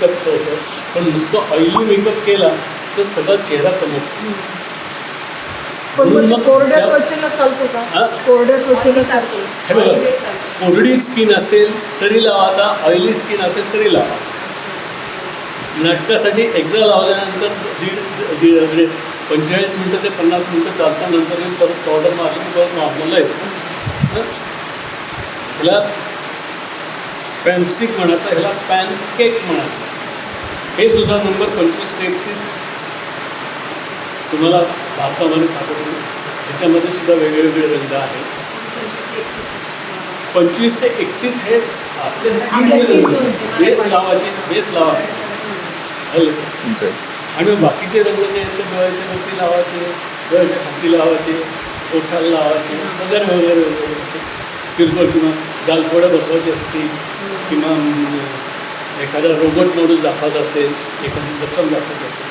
मेकअपचं होतं. पण नुसतं ऑइली मेकअप केला तर सगळा चेहरा चमकतो पण म्हणून मग मग कोरड्या ज्या- त्वचेला चालतो का? कोरड्या त्वचेला चालतो हे बघा कोरडी स्किन असेल तरी लावायचा. ऑइली स्किन असेल तरी लावायचा. नाटकासाठी एकदा लावल्यानंतर दीड दीड म्हणजे पंचेचाळीस मिनटं ते पन्नास मिनटं चालतं नंतर हे परत पावडर मारली की परत नॉर्मलला येतो? ह्याला पॅनस्टिक म्हणायचं ह्याला पॅनकेक म्हणायचं. हे सुद्धा नंबर पंचवीस ते एकतीस तुम्हाला भारतामध्ये सापडतो ह्याच्यामध्ये सुद्धा वेगळे वेगळे रंग आहेत. पंचवीस ते एकतीस हे आपले रंग. बेस लावायचे बेस लावायचे? तुमचं आणि मग बाकीचे रंग जे आहेत ते डोळ्याच्या वरती लावायचे डोळ्याच्या खाली लावायचे ओठाला लावायचे वगैरे वगैरे वगैरे असे किरकोळ किंवा गालफोडं बसवायची असतील किंवा एखादा रोबोट माणूस दाखवायचा असेल एखादी जखम दाखवायची असेल